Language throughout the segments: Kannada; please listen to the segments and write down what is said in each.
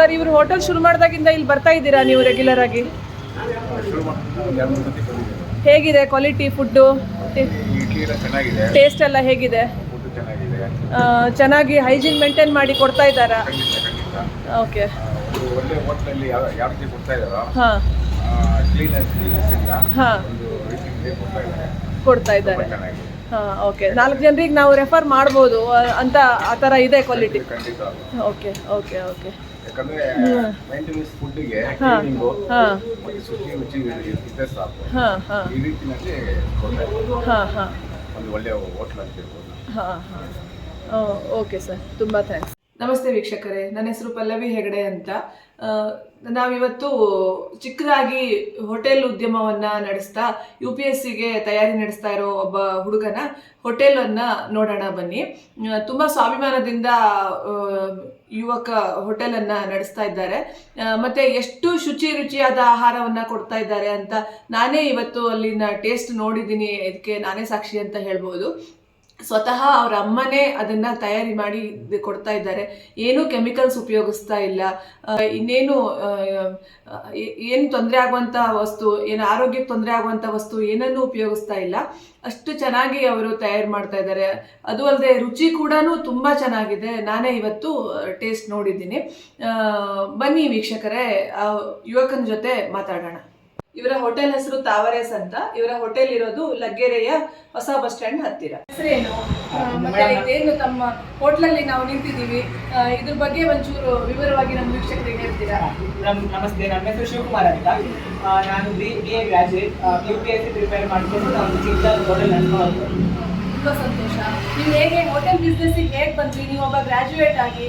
ಸರ್, ಇವರು ಹೋಟೆಲ್ ಶುರು ಮಾಡಿದಾಗಿಂದ ಇಲ್ಲಿ ಬರ್ತಾ ಇದ್ದೀರಾ ನೀವು ರೆಗ್ಯುಲರ್ ಆಗಿ? ಹೇಗಿದೆ ಕ್ವಾಲಿಟಿ ಫುಡ್ಡು ಟೇಸ್ಟ್ ಎಲ್ಲ ಹೇಗಿದೆ? ಚೆನ್ನಾಗಿ ಹೈಜೀನ್ ಮೇಂಟೈನ್ ಮಾಡಿ ಕೊಡ್ತಾ ಇದ್ದಾರಾ? ಓಕೆ ಒಳ್ಳೆ ಕೊಡ್ತಾ ಕೊಡ್ತಾ ಇದ್ದಾರೆ. ಹಾಂ ಓಕೆ ನಾಲ್ಕು ಜನರಿಗೆ ನಾವು ರೆಫರ್ ಮಾಡ್ಬೋದು ಅಂತ ಆ ಥರ ಇದೆ ಕ್ವಾಲಿಟಿ ಓಕೆ ಓಕೆ ಓಕೆ ಯಾಕಂದ್ರೆ ಮೇಂಟೆನೆನ್ಸ್ ಫುಡ್ಗೆ ಹಾಂ. ಕ್ಲೀನಿಂಗು ಹಾಂ. ಮತ್ತೆ ಶುಚಿ ರುಚಿ ಸಾಕು. ಈ ರೀತಿನಲ್ಲಿ ಕೊಡ್ತಾ ಒಂದು ಒಳ್ಳೆ ಹೋಟ್ಲ್ ಅಂತ ಹೇಳ್ಬೋದು. ಹಾಂ ಹಾಂ. Okay sir. ತುಂಬಾ ಥ್ಯಾಂಕ್ಸ್ ನಮಸ್ತೆ ವೀಕ್ಷಕರೇ. ನನ್ನ ಹೆಸರು ಪಲ್ಲವಿ ಹೆಗಡೆ ಅಂತ. ಆ, ನಾವಿವತ್ತು ಚಿಕ್ಕದಾಗಿ ಹೋಟೆಲ್ ಉದ್ಯಮವನ್ನ ನಡೆಸ್ತಾ ಯು ಪಿ ಎಸ್ ಸಿಗೆ ತಯಾರಿ ನಡೆಸ್ತಾ ಇರೋ ಒಬ್ಬ ಹುಡುಗನ ಹೋಟೆಲನ್ನು ನೋಡೋಣ ಬನ್ನಿ. ತುಂಬಾ ತುಂಬ ಸ್ವಾಭಿಮಾನದಿಂದ ಆ, ಯುವಕ ಹೋಟೆಲ್ ಅನ್ನ ನಡೆಸ್ತಾ ಇದ್ದಾರೆ. ಮತ್ತೆ ಎಷ್ಟು ಶುಚಿ ರುಚಿಯಾದ ಆಹಾರವನ್ನ ಕೊಡ್ತಾ ಇದ್ದಾರೆ ಅಂತ ನಾನೇ ಇವತ್ತು ಅಲ್ಲಿನ ಟೇಸ್ಟ್ ನೋಡಿದ್ದೀನಿ. ಇದಕ್ಕೆ ನಾನೇ ಸಾಕ್ಷಿ ಅಂತ ಹೇಳ್ಬೋದು. ಸ್ವತಃ ಅವ್ರ ಅಮ್ಮನೇ ಅದನ್ನ ತಯಾರಿ ಮಾಡಿ ಕೊಡ್ತಾ ಇದ್ದಾರೆ. ಏನು ಕೆಮಿಕಲ್ಸ್ ಉಪಯೋಗಿಸ್ತಾ ಇಲ್ಲ. ಇನ್ನೇನು ಏನು ತೊಂದರೆ ಆಗುವಂಥ ವಸ್ತು, ಏನು ಆರೋಗ್ಯಕ್ಕೆ ತೊಂದರೆ ಆಗುವಂಥ ವಸ್ತು ಏನನ್ನೂ ಉಪಯೋಗಿಸ್ತಾ ಇಲ್ಲ. ಅಷ್ಟು ಚೆನ್ನಾಗಿ ಅವರು ತಯಾರು ಮಾಡ್ತಾ ಇದ್ದಾರೆ. ಅದು ಅಲ್ಲದೆ ರುಚಿ ಕೂಡ ತುಂಬ ಚೆನ್ನಾಗಿದೆ. ನಾನೇ ಇವತ್ತು ಟೇಸ್ಟ್ ನೋಡಿದ್ದೀನಿ. ಬನ್ನಿ ವೀಕ್ಷಕರೇ ಯುವಕನ ಜೊತೆ ಮಾತಾಡೋಣ. ಇವರ ಹೋಟೆಲ್ ಹೆಸರು ತಾವರೇಸ್ ಅಂತ. ಇವರ ಹೋಟೆಲ್ ಇರೋದು ಲಗ್ಗೆರೆಯ ಹೊಸ ಬಸ್ ಸ್ಟ್ಯಾಂಡ್ ಹತ್ತಿರ. ಹೆಸರೇನು? ಮತ್ತೆ ಇದೇನು ತಮ್ಮ ಹೋಟ್ಲಲ್ಲಿ ನಾವು ನಿಂತಿದ್ದೀವಿ. ಇದ್ರ ಬಗ್ಗೆ ಒಂಚೂರು ವಿವರವಾಗಿ ನಮ್ಮ ವೀಕ್ಷಕರಿಗೆ ಹೇಳ್ತೀರಾ? ನಮ್ ನಮಸ್ತೆ ನನ್ನ ಹೆಸರು ಶಿವಕುಮಾರ್ ಅಂತ. ನಾನು B B A graduate U P S C prepare ಮಾಡಿಕೊಂಡು ನಾವು ಚಿಕ್ಕ ಹೋಟೆಲ್ ನಡೆಸ್ಕೊಂಡು ತುಂಬಾ ಸಂತೋಷ. ನೀವು ಹೇಗೆ ಹೋಟೆಲ್ ಬಿಸ್ನೆಸ್ಸಿಗೆ ಹೇಗೆ ಬಂದ್ರಿ? ನೀವು ಒಬ್ಬ ಗ್ರಾಜುಯೇಟ್ ಆಗಿ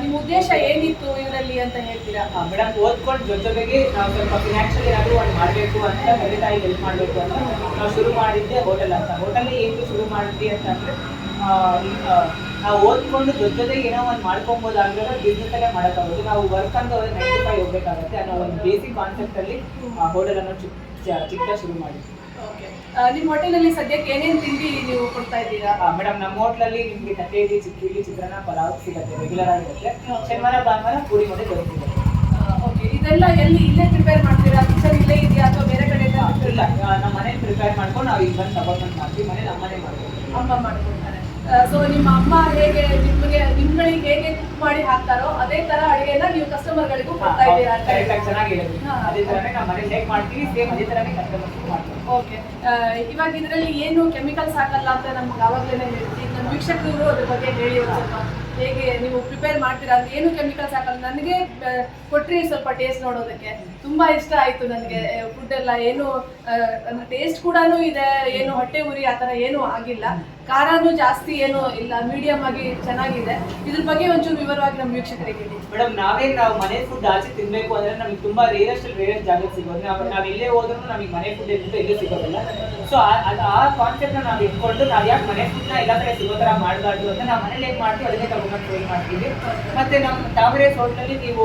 ನಿಮ್ಮ ಉದ್ದೇಶ ಏನಿತ್ತು ಇದರಲ್ಲಿ ಅಂತ ಹೇಳ್ತೀರಾ? ಮೇಡಮ್ ಓದ್ಕೊಂಡು ಜೊತೆ ಜೊತೆಗೆ ನಾವು ಸ್ವಲ್ಪ ಫಿನಾನ್ಷಿಯಲ್ ಏನಾದರೂ ಒಂದು ಮಾಡಬೇಕು ಅಂತ ತಂದೆ ತಾಯಿ ಹೆಲ್ಪ್ ಮಾಡಬೇಕು ಅಂತ ನಾವು ಶುರು ಮಾಡಿದ್ದೆ ಹೋಟೆಲ್ ಅಂತ. ಹೋಟೆಲ್ ಏನು ಶುರು ಮಾಡಿದ್ವಿ ಅಂತಂದರೆ ನಾವು ಓದ್ಕೊಂಡು ಜೊತೆ ಜೊತೆಗೆ ಏನೋ ಒಂದು ಮಾಡ್ಕೊಬೋದಾಗ್ರೆ ಬಿಸ್ನೆಸ್ ಅಲ್ಲೇ ಮಾಡೋಕ್ಕಾಗುತ್ತೆ ನಾವು ವರ್ಕ್ ಅಂತ ಹೋದ್ರೆ ನೈಂಟಿ ಹೋಗ್ಬೇಕಾಗುತ್ತೆ ಅನ್ನೋ ಒಂದು ಬೇಸಿಕ್ ಕಾನ್ಸೆಪ್ಟಲ್ಲಿ ಹೋಟೆಲನ್ನು ಚಿಕ್ಕ ಶುರು ಮಾಡಿದ್ವಿ. ನಿಮ್ಮ ಹೋಟೆಲಲ್ಲಿ ಸದ್ಯಕ್ಕೆ ಏನೇನು ತಿಂಡಿ ನೀವು ಕೊಡ್ತಾ ಇದ್ದೀರಾ? ಮೇಡಮ್ ನಮ್ಮ ಹೋಟ್ಲಲ್ಲಿ ನಿಮಗೆ ಇಡ್ಲಿ ಚಿಕ್ಕಿ ಚಿತ್ರಾನ್ನ ಪಲಾವ್ ಸಿಗುತ್ತೆ ರೆಗ್ಯುಲರ್ ಆಗಿರುತ್ತೆ. ಶನಿವಾರ ಭಾನುವಾರ ಪೂರಿ ಮೊಟ್ಟೆ ದೊರೆತಿದೆ. ಓಕೆ ಇದೆಲ್ಲ ಎಲ್ಲಿ ಇಲ್ಲೇ ಪ್ರಿಪೇರ್ ಮಾಡ್ತೀರಾ? ಕಿಚನ್ ಇಲ್ಲೇ ಇದೆಯಾ ಅಥವಾ ಬೇರೆ ಕಡೆ ಇಲ್ಲ. ನಮ್ಮ ಮನೇಲಿ ಪ್ರಿಪೇರ್ ಮಾಡ್ಕೊಂಡು ನಾವು ಇಲ್ಲಿ ಬಂದು ತಗೊಂಡು ಮಾಡ್ತೀವಿ. ಮನೇಲಿ ಅಮ್ಮನೇ ಮಾಡ್ತೀವಿ ಅಮ್ಮ ಮಾಡ್ಕೊಡ್ತಾರೆ ಸೊ ನಿಮ್ಮ ಅಮ್ಮ ಹೇಗೆ ನಿಮಗೆ ನಿಮ್ಗಳಿಗೆ ಹೇಗೆ ಕುಕ್ ಮಾಡಿ ಹಾಕ್ತಾರೋ ಅದೇ ತರ ಅಡಿಗೆನ ನೀವು ಕಸ್ಟಮರ್ಗಳಿಗೂ ಕೊಡ್ತಾ ಇದ್ದೀರಾ ಅಂತ ಕರೆಕ್ಟಾಗಿ ಹೇಳ್ತಾರೆ. ಚೆನ್ನಾಗಿ ಹೇಳಿದ್ವಿ ಹಾ. ಅದೇ ಥರನೇ ನಾವು ಮನೇಲಿ ಹೇಗೆ ಮಾಡ್ತೀವಿ ಸೇಮ್ ಅದೇ ಥರನೇ ಕಸ್ಟಮರ್ಸ್ ಮಾಡ್ತೀವಿ. ಓಕೆ. ಇವಾಗ ಇದರಲ್ಲಿ ಏನು ಕೆಮಿಕಲ್ಸ್ ಹಾಕಲ್ಲ ಅಂತ ನಮ್ಗೆ ಆವಾಗಲೇ ಹೇಳ್ತೀನಿ ನಮ್ಮ ವೀಕ್ಷಕರು ಅದ್ರ ಬಗ್ಗೆ ಹೇಳಿ ಒಂದ್ ಸ್ವಲ್ಪ ಹೇಗೆ ನೀವು ಪ್ರಿಪೇರ್ ಮಾಡ್ತೀರಾ ಅಂತ ಏನು ಕೆಮಿಕಲ್ಸ್ ಹಾಕಲ್ಲ. ನನಗೆ ಕೊಟ್ರಿ ಸ್ವಲ್ಪ ಟೇಸ್ಟ್ ನೋಡೋದಕ್ಕೆ. ತುಂಬಾ ಇಷ್ಟ ಆಯ್ತು ನನಗೆ ಫುಡ್ ಎಲ್ಲ. ಏನು ಟೇಸ್ಟ್ ಕೂಡ ಇದೆ ಏನು ಹೊಟ್ಟೆ ಉರಿ ಆ ಥರ ಏನೂ ಆಗಿಲ್ಲ. ಖಾರನೂ ಜಾಸ್ತಿ ಏನು ಇಲ್ಲ ಮೀಡಿಯಂ ಆಗಿ ಚೆನ್ನಾಗಿದೆ. ಇದ್ರ ಬಗ್ಗೆ ಒಂಚೂರು ವಿವರವಾಗಿ ನಮ್ಮ ವೀಕ್ಷಕರಿಗೆ ಮೇಡಮ್, ನಾವೇ ನಾವು ಮನೆ ಫುಡ್ ಆಚೆ ತಿನ್ಬೇಕು ಅಂದ್ರೆ ನಮಗೆ ತುಂಬಾ ರೇರೆಸ್ಟ್ ರೇರೆಸ್ಟ್ ಜಾಗ ಸಿಗೋದು. ನಾವು ಎಲ್ಲೇ ಹೋದ್ರೂ ನಮಗೆ ಮನೆ ಫುಡ್ ಅಂತ ಎಲ್ಲೂ ಸಿಗೋದಿಲ್ಲ. ಸೊ ಆ ಕಾನ್ಸೆಪ್ಟ್ ನಾವು ಇಟ್ಕೊಂಡು ನಾವು ಯಾಕೆ ಮನೆ ಫುಡ್ನ ಎಲ್ಲ ಕಡೆ ಸಿಗೋ ಥರ ಮಾಡಬಾರ್ದು ಅಂತ ನಾವು ಮನೇಲಿ ಹೇಗೆ ಮಾಡ್ತೀವಿ, ಅದನ್ನೇ ತಗೊಂಡು ಟ್ರೈ ಮಾಡ್ತೀವಿ. ಮತ್ತೆ ನಮ್ಮ ತಾವರೆ ಹೋಟ್ಲಲ್ಲಿ ನೀವು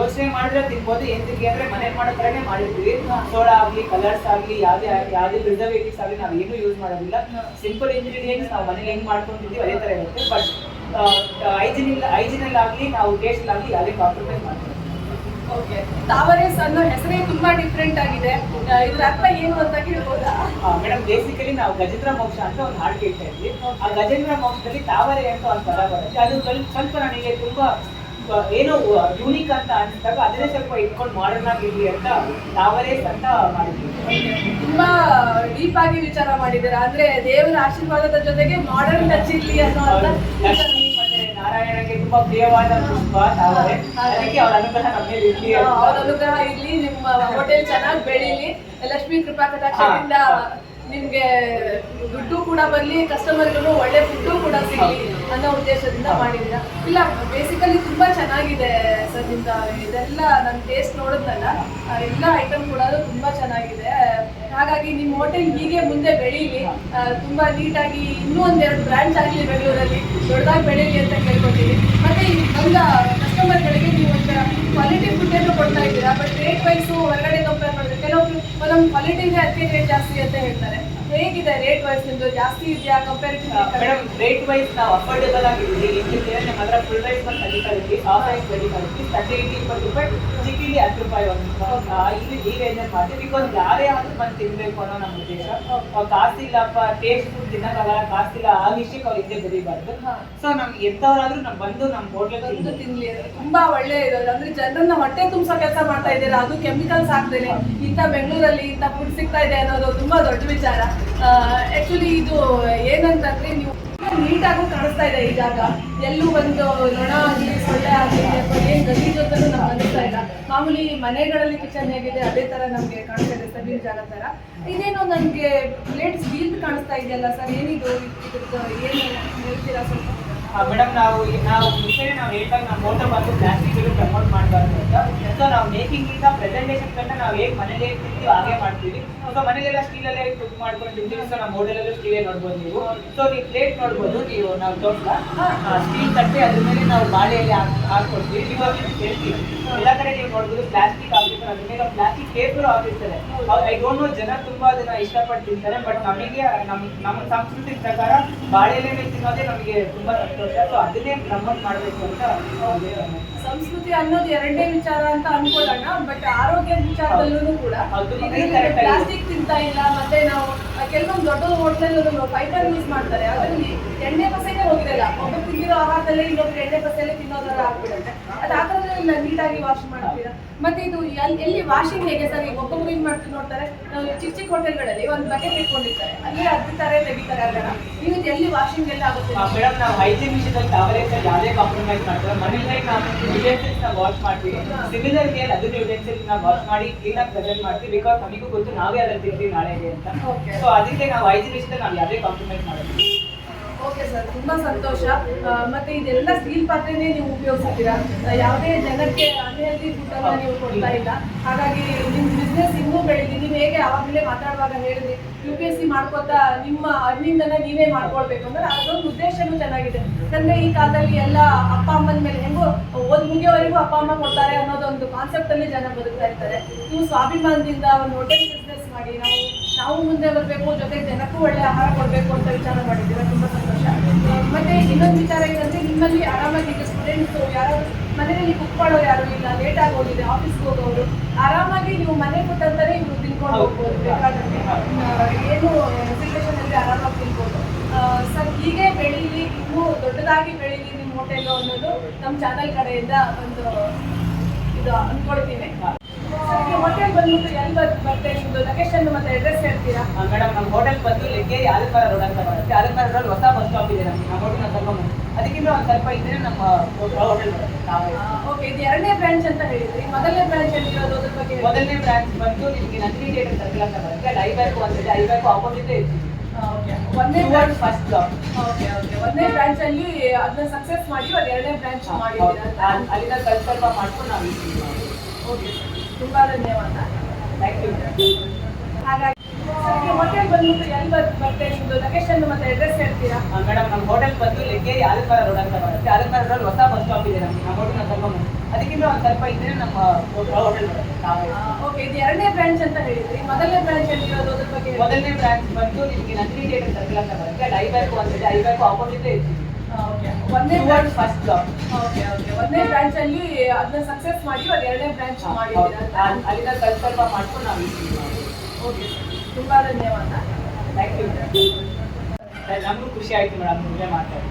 ಯೋಚನೆ ಮಾಡಿದ್ರೆ ತಿನ್ಬೋದು. ಎಂತಕ್ಕೆ ಅಂದ್ರೆ ಮನೆ ಮಾಡೋ ತರನೇ ಮಾಡಿರ್ತೀವಿ. ಸೋಡಾ ಆಗಲಿ ಕಲರ್ಸ್ ಆಗಲಿ, ಯಾವುದೇ ಯಾವುದೇ ಪ್ರಿಸರ್ವೇಟಿವ್ಸ್ ಆಗಲಿ ನಾವು ಏನೂ ಯೂಸ್ ಮಾಡೋದಿಲ್ಲ. ಸಿಂಪಲ್ ಇಂಗ್ರೀಡಿಯೆಂಟ್ಸ್ ನಾವು ಮನೇಲಿ ಹೆಂಗೆ ಮಾಡ್ಕೊಂಡಿದ್ದೀವಿ ಅದೇ ಥರ ಇರುತ್ತೆ. ಬಟ್ ಹೈಜಿನಲ್ಲಿ ಆಗಲಿ ನಾವು ಟೇಸ್ಟ್ ಆಗಲಿ ಯಾವುದೇ ಕಾಂಪ್ರಮೈಸ್ ಮಾಡ್ತೀವಿ. ಓಕೆ ತಾವರೇಸ್ ಅನ್ನೋ ಹೆಸರೇ ತುಂಬಾ ಡಿಫ್ರೆಂಟ್ ಆಗಿದೆ. ಇದ್ರ ಅರ್ಥ ಏನು ಅಂತ ಕೇಳ್ಬೋದಾ? ಮೇಡಮ್ ಬೇಸಿಕಲಿ ನಾವು ಗಜೇಂದ್ರ ಮೋಕ್ಷ ಅಂತ ಒಂದು ಹಾಡು ಕೇಳ್ತಾ ಇದ್ವಿ. ಆ ಗಜೇಂದ್ರ ಮೋಕ್ಷದಲ್ಲಿ ತಾವರೆ ಅಂತ ಒಂದು ಪದ ಬರುತ್ತೆ. ಅದು ಸ್ವಲ್ಪ ಸ್ವಲ್ಪ ನನಗೆ ತುಂಬಾ ಏನೋ ಯೂನಿಕ್ ಅಂತ ಅನಿಸಿದಾಗ ಅದನ್ನೇ ಸ್ವಲ್ಪ ಇಟ್ಕೊಂಡು ಮಾಡರ್ನ್ ಆಗಿರ್ಲಿ ಅಂತ ಟಾವರೇಸ್ ಅಂತ ಮಾಡಿದ್ವಿ. ತುಂಬಾ ಡೀಪ್ ಆಗಿ ವಿಚಾರ ಮಾಡಿದ್ದೀರಾ? ಅಂದ್ರೆ ದೇವರ ಆಶೀರ್ವಾದದ ಜೊತೆಗೆ ಮಾಡರ್ನ್ ಟಚ್ ಇರ್ಲಿ ಅನ್ನೋ ನಾರಾಯಣಗೆ ತುಂಬಾ ಪ್ರಿಯವಾದ ಪುಷ್ಪ ತಾವರೆ. ಅದಕ್ಕೆ ಅವ್ರ ಅನುಗ್ರಹ ನಮ್ಮಲ್ಲಿ ಇರ್ಲಿ ಅವ್ರ ಅನುಗ್ರಹ ಇರ್ಲಿ. ನಿಮ್ಮ ಹೋಟೆಲ್ ಚೆನ್ನಾಗಿ ಬೆಳೀಲಿ. ಲಕ್ಷ್ಮೀ ಕೃಪಾ ಕಟಾಕ್ಷದಿಂದ ನಿಮ್ಗೆ ದುಡ್ಡು ಕೂಡ ಬರಲಿ ಕಸ್ಟಮರ್ಗಳು ಒಳ್ಳೆ ಫುಡ್ಡು ಕೂಡ ಸಿಗಲಿ ಅನ್ನೋ ಉದ್ದೇಶದಿಂದ ಮಾಡಿದ್ದೀರಾ? ಇಲ್ಲ ಬೇಸಿಕಲಿ ತುಂಬಾ ಚೆನ್ನಾಗಿದೆ ಸರ್ ನಿಮ್ದ ಇದೆಲ್ಲ ನನ್ನ ಟೇಸ್ಟ್ ನೋಡಿದ್ನಲ್ಲ ಎಲ್ಲ ಐಟಮ್ ಕೂಡ ತುಂಬಾ ಚೆನ್ನಾಗಿದೆ. ಹಾಗಾಗಿ ನಿಮ್ಮ ಹೋಟೆಲ್ ಹೀಗೆ ಮುಂದೆ ಬೆಳೀಲಿ ತುಂಬ ನೀಟಾಗಿ ಇನ್ನೂ ಒಂದೆರಡು ಬ್ರ್ಯಾಂಡ್ ಆಗಲಿ ಬೆಂಗಳೂರಲ್ಲಿ, ದೊಡ್ಡದಾಗಿ ಬೆಳೀಲಿ ಅಂತ ಕೇಳ್ಕೊತೀನಿ. ಮತ್ತೆ ಬಂದ ಕಸ್ಟಮರ್ಗಳಿಗೆ ನೀವು ಒಂಥರ ಕ್ವಾಲಿಟಿ ಫುಡ್ ಏನು ಕೊಡ್ತಾ ಇದ್ದೀರಾ? ಬಟ್ ರೇಟ್ ವೈಸು ಹೊರಗಡೆ ಕಂಪೇರ್ ಮಾಡಿದ್ರೆ ಕೆಲವೊಬ್ರು ಒಂದೊಂದು ಕ್ವಾಲಿಟಿಗೆ ಅದಕ್ಕೆ ಜಾಸ್ತಿ ಅಂತ ಹೇಳ್ತಾರೆ. ಹೇಗಿದೆ ರೇಟ್ ವೈಸ್ ನಿಮ್ದು? ಜಾಸ್ತಿ ಇದೆಯಾ? ಕಂಪೇರಿಟಿವ್ ಮೇಡಮ್ ರೇಟ್ ವೈಸ್ ನಾವು ಅಫೋರ್ಡೇಬಲ್ ಆಗಿದ್ದೀವಿ ಏನಿದ್ರೆ ನಮ್ಮ ಹತ್ರ ಫುಲ್ ರೈಸ್ ಬಂದು thirty five rupees half rice twenty five rupees thirty eighty ಇಪ್ಪತ್ತು ರೂಪಾಯಿ ಚಿಕ್ಕಿಲಿ ಹತ್ತು ರೂಪಾಯಿ ಒಂದು. ಇಲ್ಲಿ ಈ ರೇಂಜಲ್ಲಿ ಮಾಡ್ತೀವಿ. ಬಿಕಾಸ್ ಯಾರೇ ಆದರೂ ಬಂದು ತಿನ್ಬೇಕು ಅನ್ನೋ ನಮ್ಮ ಉದ್ದೇಶ. ಅವ್ರು ಕಾಸಿಲ್ಲಪ್ಪ ಟೇಸ್ಟ್ ಫುಡ್ ತಿನ್ನಕ್ಕಾಗಲ್ಲ ಕಾಸಿಲ್ಲ ಆ ವಿಷಯಕ್ಕೆ ಅವ್ರು ಹಿಂದೆ ಬರೀಬಾರ್ದು. ಸೊ ನಮ್ಗೆ ಎಂಥವ್ರಾದ್ರೂ ನಮ್ಮ ಬಂದು ನಮ್ಮ ಹೋಟ್ಲಲ್ಲಿ ತಿನ್ನಲಿ ತಿನ್ಲಿ. ಅಂದ್ರೆ ತುಂಬಾ ಒಳ್ಳೆ ಇದು. ಅಂದ್ರೆ ಜನರನ್ನ ಹೊಟ್ಟೆ ತುಂಬಿಸೋ ಕೆಲಸ ಮಾಡ್ತಾ ಇದ್ದೀರಾ? ಅದು ಕೆಮಿಕಲ್ಸ್ ಹಾಕ್ದೇನೆ ಇಂಥ ಬೆಂಗಳೂರಲ್ಲಿ ಇಂಥ ಫುಡ್ ಸಿಗ್ತಾ ಇದೆ ಅನ್ನೋದು ತುಂಬಾ ದೊಡ್ಡ ವಿಚಾರ. ಆಕ್ಚುಲಿ ಇದು ಏನಂತಂದ್ರೆ ನೀವು ನೀಟಾಗೂ ಕಾಣಿಸ್ತಾ ಇದೆ ಈ ಜಾಗ. ಎಲ್ಲೂ ಒಂದು ನೊಣ ಆಗಲಿ ಸೊಳ್ಳೆ ಆಗಲಿ ಅಥವಾ ಏನ್ ಗಲೀಜು ಅಂತಾನು ನಾವು ಅನಿಸ್ತಾ ಇಲ್ಲ. ಮಾಮೂಲಿ ಮನೆಗಳಲ್ಲಿ ಕಿಚನ್ ಹೇಗಿದೆ, ಅದೇ ತರ ನಮ್ಗೆ ಕಾಣಿಸ್ತಾ ಇದೆ ಸಬೀರ್ ಜಾಗ ತರ. ಇದೇನೋ ನನ್ಗೆ ಪ್ಲೇಟ್ ಸ್ಟೀಲ್ ಕಾಣಿಸ್ತಾ ಇದೆಯಲ್ಲ ಸರ್? ಏನಿದು ಏನು ಹೇಳ್ತೀರಾ ಸ್ವಲ್ಪ? ಮೇಡಮ್ ನಾವು ನಾವು ಮುಂಚೆನೆ ನಾವು ಹೇಳ್ದಾಗ ನಮ್ಮ ಮೋಟರ್ ಬಂದು ಪ್ಲಾಸ್ಟಿಕ್ ಪ್ರಮೋಟ್ ಮಾಡಬಾರ್ದು ಅಂತ. ಸೊ ನಾವು ಮೇಕಿಂಗ್ ಇಂದ ಪ್ರೆಸೆಂಟೇಷನ್ ಕಂಡ ನಾವು ಹೇಗೆ ಮನೇಲಿ ಇರ್ತೀವಿ ಹಾಗೆ ಮಾಡ್ತೀವಿ. ಸೊ ಮನೇಲೆಲ್ಲ ಸ್ಟೀಲಲ್ಲೇ ಕುಕ್ ಮಾಡ್ಕೊಂಡು ತಿಂತೀವಿ. ಸೊ ನಮ್ಮ ಹೋಟೆಲಲ್ಲೂ ಸ್ಟೀಲೇ ನೋಡ್ಬೋದು ನೀವು. ಸೊ ನೀವು ಪ್ಲೇಟ್ ನೋಡ್ಬೋದು, ನೀವು ನಾವು ತೋಟ ಸ್ಟೀಲ್ ತಟ್ಟೆ ಅದ್ರ ಮೇಲೆ ನಾವು ಬಾಳೆಯಲ್ಲಿ ಹಾಕಿ ಹಾಕ್ಕೊಡ್ತೀವಿ. ಇವಾಗ ಹೇಳ್ತೀವಿ ಎಲ್ಲ ಕಡೆ ನೀವು ಪ್ಲಾಸ್ಟಿಕ್ ಆಗಿರ್ತಾರೆ ಅದ್ರ ಮೇಲೆ ಪ್ಲಾಸ್ಟಿಕ್ ಪೇಪರ್ ಆಗಿರ್ತಾರೆ. ಐ ಡೋಂಟ್ ನೋ ಜನ ತುಂಬಾ ಅದನ್ನ ಇಷ್ಟಪಟ್ಟು ತಿಂತಾರೆ ಬಟ್ ನಮಗೆ, ನಮ್, ನಮ್ಮ ಸಂಸ್ಕೃತಿ ಪ್ರಕಾರ ಬಾಳೆಲೆ ತಿನ್ನೋದೇ ನಮಗೆ ತುಂಬಾ ಸಂತೋಷ. ಸೊ ಅದನ್ನೇ ಪ್ರಮೋಟ್ ಮಾಡಬೇಕು ಅಂತ ಸಂಸ್ಕೃತಿ ಅನ್ನೋದು ಎರಡನೇ ವಿಚಾರ ಅಂತ ಅನ್ಕೊಳ್ಳೋಣ ಬಟ್ ಆರೋಗ್ಯದ ವಿಚಾರದಲ್ಲೂ ಕೂಡ. ಪ್ಲಾಸ್ಟಿಕ್ ತಿಂತಾ ಇಲ್ಲ ಮತ್ತೆ ನಾವು ಕೆಲವೊಂದು ದೊಡ್ಡ ಹೋಟ್ಲಲ್ಲಿ ಫೈಬರ್ ಯೂಸ್ ಮಾಡ್ತಾರೆ. ಅದರಲ್ಲಿ ಎಣ್ಣೆ ಪಸೆನೇ ಹೋಗಿರಲ್ಲ. ಒಬ್ಬರು ತಿಂದಿರೋ ಆಹಾರದಲ್ಲೇ ಇನ್ನೊಬ್ರು ಎಣ್ಣೆ ಪಸೆಲೆ ತಿನ್ನೋದ್ರಲ್ಲ ಆಗ್ಬಿಡುತ್ತೆ. ಅದು ಆ ಥರದ್ದು ಇಲ್ಲ ನೀಟಾಗಿ ವಾಶ್ ಮಾಡ್ತೀರಾ? ಮತ್ತೆ ಇದು ಎಲ್- ಎಲ್ಲಿ ವಾಷಿಂಗ್ ಹೇಗೆ ಸರ್? ಈಗ ಒಬ್ಬೊಬ್ರು ಏನ್ ಮಾಡ್ತೀವಿ ನೋಡ್ತಾರೆ? ನಾವು ಚಿಕ್ಕ ಚಿಕ್ಕ ಹೋಟೆಲ್ಗಳಲ್ಲಿ ಒಂದು ಬಕೆಟ್ ಇಟ್ಕೊಂಡಿರ್ತಾರೆ. ಅಲ್ಲೇ ಅದ್ದಿತಾರೆ ತೆಗಿತಾರೆ ಅದನ್ನ ನೀವು ಎಲ್ಲಿ ವಾಷಿಂಗ್ ಎಲ್ಲ ಆಗುತ್ತೆ? ಮೇಡಮ್ ನಾವು ಹೈಜೀನ್ ವಿಷಯದಲ್ಲಿ ಕವರೇಜ್ ಯಾವುದೇ ಕಾಂಪ್ರಮೈಸ್ ಮಾಡ್ತಾರೆ? ಮನೇಲಿ ನಾವು ಯುಟೆನ್ಸಿಲ್ಸ್ ನಾವು ವಾಶ್ ಮಾಡ್ತೀವಿ. ಸಿಮಿಲರ್ಗೆ ಅದನ್ನ ಯುಟೆನ್ಸಿಲ್ಸ್ ನಾವು ವಾಶ್ ಮಾಡಿ ಕ್ಲೀನಾಗಿ ಪ್ರೆಸೆಂಟ್ ಮಾಡ್ತೀವಿ. ಬಿಕಾಸ್ ನಮಗೂ ಗೊತ್ತು ನಾವೇ ಅದ್ರಲ್ಲಿ ತಿಂತೀವಿ ನಾಳೆಗೆ ಅಂತ. ಸೊ ಅದಕ್ಕೆ ನಾವು ಐದು ವಿಷಯದಲ್ಲಿ ನಾವು ಯಾವುದೇ ಕಾಂಪ್ರಮೈಸ್ ಮಾಡೋದು ತುಂಬಾ ಸಂತೋಷ. ಮತ್ತೆ ಇದೆಲ್ಲ ಸ್ಟೀಲ್ ಪಾತ್ರೆನೇ ನೀವು ಉಪಯೋಗಿಸ್ತೀರಾ? ಯಾವುದೇ ಜನಕ್ಕೆ ಅನ್ಹೆಲ್ದಿ ಫುಡ್ ಅನ್ನ ನೀವು ಕೊಡ್ತಾ ಇಲ್ಲ. ಹಾಗಾಗಿ ನಿಮ್ ಬಿಸ್ನೆಸ್ ಇನ್ನೂ ಬೆಳಿಗ್ಗೆ ನೀವು ಹೇಗೆ ಆವಾಗಲೇ ಮಾತಾಡುವಾಗ ಹೇಳಿದ್ರಿ ಯು ಪಿ ಎಸ್ ಸಿ ಮಾಡ್ಕೋತಾ ನಿಮ್ಮ ಅರ್ನಿಂದನ ನೀವೇ ಮಾಡ್ಕೊಳ್ಬೇಕು ಅಂದ್ರೆ ಅದೊಂದು ಉದ್ದೇಶನೂ ಚೆನ್ನಾಗಿದೆ. ಯಾಕಂದ್ರೆ ಈ ಕಾಲದಲ್ಲಿ ಎಲ್ಲ ಅಪ್ಪ ಅಮ್ಮನ ಮೇಲೆ ಹೆಂಗೋ ಓದ್ ಮುಗಿಯೋವರೆಗೂ ಅಪ್ಪ ಅಮ್ಮ ಕೊಡ್ತಾರೆ ಅನ್ನೋದೊಂದು ಕಾನ್ಸೆಪ್ಟ್ ಅಲ್ಲಿ ಜನ ಬದುಕ್ತಾ ಇರ್ತಾರೆ. ನೀವು ಸ್ವಾಭಿಮಾನದಿಂದ ಒಂದು ಹೋಟೆಲ್ ಬಿಸ್ನೆಸ್ ಮಾಡಿ, ನಾವು ನಾವು ಮುಂದೆ ಬರಬೇಕು, ಜೊತೆಗೆ ಜನಕ್ಕೂ ಒಳ್ಳೆ ಆಹಾರ ಕೊಡಬೇಕು ಅಂತ ವಿಚಾರ ಮಾಡಿದ್ದೀರಾ? ತುಂಬಾ ಮತ್ತೆ ಇನ್ನೊಂದು ವಿಚಾರ ಏನಂದ್ರೆ ನಿಮ್ಮಲ್ಲಿ ಆರಾಮಾಗಿ ಈಗ ಸ್ಟೂಡೆಂಟ್ಸ್ ಯಾರು ಮನೆಯಲ್ಲಿ ಕುಕ್ ಯಾರು ಇಲ್ಲ ಲೇಟ್ ಆಗಿ ಹೋಗಿದೆ ಆಫೀಸ್ಗೆ ಹೋಗೋರು ಆರಾಮಾಗಿ ನೀವು ಮನೆ ಅಂತಾನೆ ಇವ್ರು ತಿನ್ಕೊಂಡು ಹೋಗ್ಬೋದು ಬೇಕಾದಂಗೆ ಏನು ಸಿಚುವೇಶನ್ ಅಲ್ಲಿ ಆರಾಮಾಗಿ ತಿನ್ಬೋದು. ಸರ್ ಹೀಗೆ ಬೆಳೀಲಿ ಇನ್ನೂ ದೊಡ್ಡದಾಗಿ ಬೆಳೀಲಿ ನಿಮ್ಮ ಹೋಟೆಲ್ ಅನ್ನೋದು ನಮ್ಮ ಚಾನಲ್ ಕಡೆಯಿಂದ ಒಂದು ಇದು ಅಂದ್ಕೊಳ್ತೀನಿ ಬಂದ್ಬಿಟ್ಟು ಎಲ್ಲಿ ಬರ್ ಬರ್ತೇ ನಿಮ್ಮದು ಲೊಕೇಶನ್ ಮತ್ತೆ ಅಡ್ರೆಸ್ ಹೇಳ್ತೀರಾ? ಮೇಡಮ್ ನಮ್ಮ ಹೋಟೆಲ್ ಬಂದು ಲೆಕ್ಕೇರಿ ಆಲಮರ ರೋಡ್ ಅಂತ ಬರುತ್ತೆ. ಆಲಮರ ರೋಡ್ ಹೊಸ ಬಸ್ ಸ್ಟಾಪ್ ಇದೆ ನಮಗೆ. ನಮ್ಮ ಹೋಟೆಲ್ ಮುಂದೆ ಅದಕ್ಕಿಂತ ಒಂದು ಸ್ವಲ್ಪ ಇದ್ರೆ ನಮ್ಮ ಹೋಟೆಲ್ ಬರುತ್ತೆ. ಓಕೆ ಇದು ಎರಡನೇ ಬ್ರಾಂಚ್ ಅಂತ ಹೇಳಿದ್ರಿ. ಮೊದಲನೇ ಬ್ರಾಂಚ್ ಅಲ್ಲಿ ಇರೋದು ಅದ್ರ ಬಗ್ಗೆ ಮೊದಲನೇ ಬ್ರಾಂಚ್ ಬಂದು ನಿಮಗೆ ನಂದಿನಿ ಥಿಯೇಟರ್ ಸರ್ಕಲ್ ಅಂತ ಬರುತ್ತೆ. ಅಲ್ಲಿ ಐಬ್ಯಾಕು ಅಂತಿದೆ ಐಬ್ಯಾಕು ಆಪೋಸಿಟ್ ಇರ್ತೀವಿ. okay. ಒಂದನೇ ಬ್ರಾಂಚ್ ಫಸ್ಟ್ ಓಕೆ ಓಕೆ ಒಂದನೇ ಬ್ರಾಂಚ್ ಅಲ್ಲಿ ಅದನ್ನ ಸಕ್ಸಸ್ ಮಾಡಿ ಎರಡನೇ ಬ್ರಾಂಚ್ ಮಾಡಿ ಅಲ್ಲಿಂದ ಸ್ವಲ್ಪ ಸ್ವಲ್ಪ ಮಾಡ್ಕೊಂಡು ನಾವು ಓಕೆ ತುಂಬಾ ಧನ್ಯವಾದ. ಥ್ಯಾಂಕ್ ಯು ಹಾಗಾಗಿ ಹೋಟೆಲ್ ಬಂದ್ಬಿಟ್ಟು ಎಲ್ಲಿ ಬರ್ ಬರ್ತೇ ನಿಮ್ಮದು ಲೊಕೇಶನ್ ಮತ್ತೆ ಅಡ್ರೆಸ್ ಹೇಳ್ತೀರಾ? ಮೇಡಮ್ ನಮ್ಮ ಹೋಟೆಲ್ ಬಂದು ಲೆಕ್ಕೇರಿ ಆಲಮರ ರೋಡ್ ಅಂತ ಬರುತ್ತೆ. ಆಲಮರ ರೋಡ್ ಹೊಸ ಬಸ್ ಸ್ಟಾಪ್ ಇದೆ ನಮಗೆ. ನಮ್ಮ ಹೋಟೆಲ್ ಸ್ವಲ್ಪ ಅದಕ್ಕಿಂತ ಒಂದು ಸ್ವಲ್ಪ ಇದ್ರೆ ನಮ್ಮ ಹೋಟೆಲ್ ಓಕೆ ಇದು ಎರಡನೇ ಬ್ರಾಂಚ್ ಅಂತ ಹೇಳಿದ್ರಿ. ಮೊದಲನೇ ಬ್ರಾಂಚ್ ಅಲ್ಲಿ ಇರೋದು ಅದ್ರ ಬಗ್ಗೆ ಮೊದಲನೇ ಬ್ರಾಂಚ್ ಬಂದು ನಿಮಗೆ ನಂದಿನಿ ಥಿಯೇಟರ್ ಸರ್ಕಲ್ ಅಂತ ಬರುತ್ತೆ. ಐಬ್ಯಾಕು ಅಂತಿದೆ ಐಬ್ಯಾಕು ಆಪೋಸಿಟ್ ಇರ್ತೀವಿ. ಒಂದನೇ branch first block okay okay ಒಂದನೇ ಬ್ರಾಂಚ್ ಅಲ್ಲಿ ಅದನ್ನ ಸಕ್ಸೆಸ್ ಮಾಡಿ ಇವಾಗ ಎರಡನೇ ಬ್ರಾಂಚ್ ಮಾಡಿದ್ದೀರಾ ಸ್ವಲ್ಪ ಸ್ವಲ್ಪ ಮಾಡ್ಕೊಂಡು ನಾವು ಓಕೆ ತುಂಬಾ ಧನ್ಯವಾದ. ಥ್ಯಾಂಕ್ ಯು ನಮಗೂ ಖುಷಿ ಆಯ್ತು ಮೇಡಮ್ ನಿಮಗೆ ಮಾತಾಡಿ.